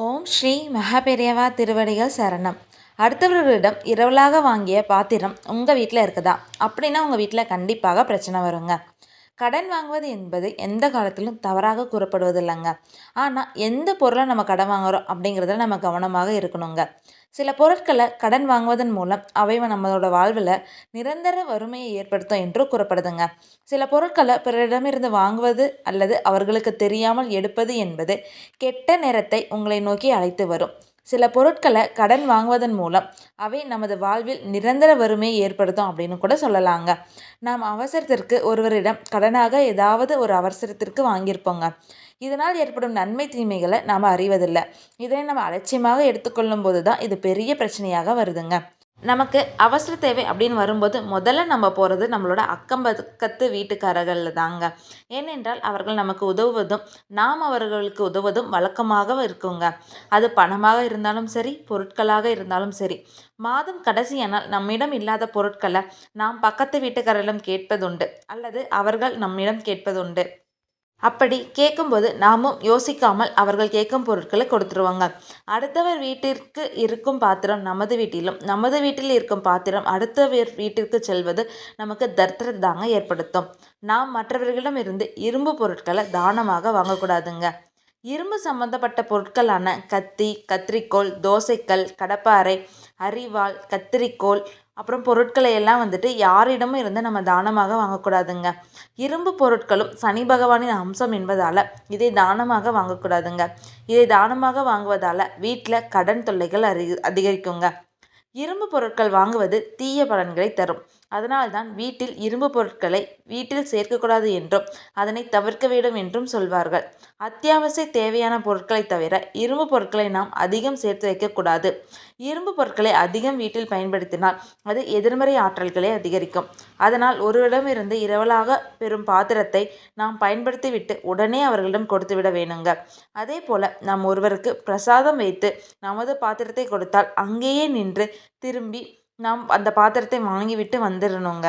ஓம் ஸ்ரீ மகாபெரியவா திருவடிகள் சரணம். அடுத்தவர்களிடம் இரவலாக வாங்கிய பாத்திரம் உங்கள் வீட்டில் இருக்குதா? அப்படின்னா உங்கள் வீட்டில் கண்டிப்பாக பிரச்சனை வருங்க. கடன் வாங்குவது என்பது எந்த காலத்திலும் தவறாக கூறப்படுவதில்லைங்க. ஆனால் எந்த பொருளை நம்ம கடன் வாங்குகிறோம் அப்படிங்கிறத நம்ம கவனமாக இருக்கணுங்க. சில பொருட்களை கடன் வாங்குவதன் மூலம் அவை நம்மளோட வாழ்வில் நிரந்தர வறுமையை ஏற்படுத்தும் என்று கூறப்படுதுங்க. சில பொருட்களை பிறரிடமிருந்து வாங்குவது அல்லது அவர்களுக்கு தெரியாமல் எடுப்பது என்பது கெட்ட நேரத்தை உங்களை நோக்கி அழைத்து வரும். சில பொருட்களை கடன் வாங்குவதன் மூலம் அவை நமது வாழ்வில் நிரந்தர வறுமையை ஏற்படுத்தும் அப்படின்னு கூட சொல்லலாங்க. நாம் அவசரத்திற்கு ஒருவரிடம் கடனாக ஏதாவது ஒரு அவசரத்திற்கு வாங்கியிருப்போங்க. இதனால் ஏற்படும் நன்மை தீமைகளை நாம் அறிவதில்லை. இதனை நம்ம அலட்சியமாக எடுத்துக்கொள்ளும் போது தான் இது பெரிய பிரச்சனையாக வருதுங்க. நமக்கு அவசர தேவை அப்படின்னு வரும்போது முதல்ல நம்ம போகிறது நம்மளோட அக்கம் பக்கத்து வீட்டுக்காரர்கள் தாங்க. ஏனென்றால் அவர்கள் நமக்கு உதவுவதும் நாம் அவர்களுக்கு உதவுவதும் வழக்கமாக இருக்குங்க. அது பணமாக இருந்தாலும் சரி பொருட்களாக இருந்தாலும் சரி. மாதம் கடைசியானால் நம்மிடம் இல்லாத பொருட்களை நாம் பக்கத்து வீட்டுக்காரரிடம் கேட்பதுண்டு அல்லது அவர்கள் நம்மிடம் கேட்பதுண்டு. அப்படி கேட்கும்போது நாமும் யோசிக்காமல் அவர்கள் கேட்கும் பொருட்களை கொடுத்துருவாங்க. அடுத்தவர் வீட்டிற்கு இருக்கும் பாத்திரம் நமது வீட்டிலும் நமது வீட்டில் இருக்கும் பாத்திரம் அடுத்தவர் வீட்டிற்கு செல்வது நமக்கு தர்த்தரத்தை ஏற்படுத்தும். நாம் மற்றவர்களிடம் இருந்து இரும்பு பொருட்களை தானமாக வாங்கக்கூடாதுங்க. இரும்பு சம்பந்தப்பட்ட பொருட்களான கத்தி கத்திரிக்கோள் தோசைக்கல் கடப்பாறை அரிவாள் கத்திரிக்கோள் அப்புறம் பொருட்களை எல்லாம் வந்துட்டு யாரிடமும் இருந்து நம்ம தானமாக வாங்கக்கூடாதுங்க. இரும்பு பொருட்களும் சனி பகவானின் அம்சம் என்பதால் இதை தானமாக வாங்கக்கூடாதுங்க. இதை தானமாக வாங்குவதால் வீட்டில் கடன் தொல்லைகள் அதிகரிக்குங்க. இரும்பு பொருட்கள் வாங்குவது தீய பலன்களை தரும். அதனால்தான் வீட்டில் இரும்பு பொருட்களை வீட்டில் சேர்க்கக்கூடாது என்றும் அதனை தவிர்க்க வேண்டும் என்றும் சொல்வார்கள். அத்தியாவசிய தேவையான பொருட்களை தவிர இரும்பு பொருட்களை நாம் அதிகம் சேர்த்து வைக்கக்கூடாது. இரும்பு பொருட்களை அதிகம் வீட்டில் பயன்படுத்தினால் அது எதிர்மறை ஆற்றல்களை அதிகரிக்கும். அதனால் ஒருவரிடமிருந்து இரவலாக பெறும் பாத்திரத்தை நாம் பயன்படுத்திவிட்டு உடனே அவர்களிடம் கொடுத்துவிட வேணுங்க. அதே போல நாம் ஒருவருக்கு பிரசாதம் வைத்து நமது பாத்திரத்தை கொடுத்தால் அங்கேயே நின்று திரும்பி நாம் அந்த பாத்திரத்தை வாங்கிவிட்டு வந்துடணுங்க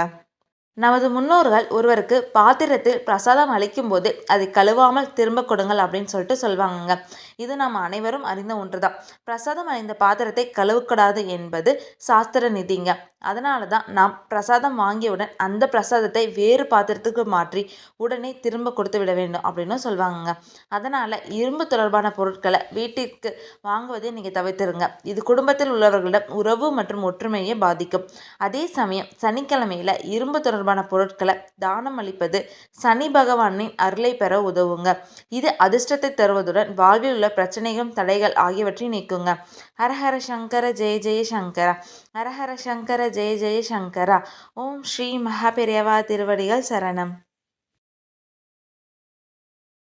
நமது முன்னோர்கள் ஒருவருக்கு பாத்திரத்தில் பிரசாதம் அளிக்கும்போது அதை கழுவாமல் திரும்ப கொடுங்கள் அப்படின்னு சொல்லிட்டு சொல்வாங்க இது நாம் அனைவரும் அறிந்த ஒன்று தான் பிரசாதம் அடைந்த பாத்திரத்தை கழுவக்கூடாது என்பது சாஸ்திர நிதிங்க. அதனால தான் நாம் பிரசாதம் வாங்கியவுடன் அந்த பிரசாதத்தை வேறு பாத்திரத்துக்கு மாற்றி உடனே திரும்ப கொடுத்து விட வேண்டும் அப்படின்னு சொல்லுவாங்கங்க அதனால் இரும்பு தொடர்பான பொருட்களை வீட்டிற்கு வாங்குவதை நீங்கள் தவிர்த்துருங்க. இது குடும்பத்தில் உள்ளவர்களிடம் உறவு மற்றும் ஒற்றுமையை பாதிக்கும். அதே சமயம் சனிக்கிழமையில் இரும்பு தொடர்பான பொருட்களை தானம் அளிப்பது சனி பகவானின் அருளை பெற உதவுங்க. இது அதிர்ஷ்டத்தை தருவதுடன் வாழ்வில் உள்ள பிரச்சனைகள் தடைகள் ஆகியவற்றை நீக்குங்க. ஹரஹர சங்கர ஜெய ஜெய சங்கரா. ஹரஹர சங்கர ஜெய ஜெய சங்கரா. ஓம் ஸ்ரீ மகாபெரியவா திருவடிகள் சரணம்.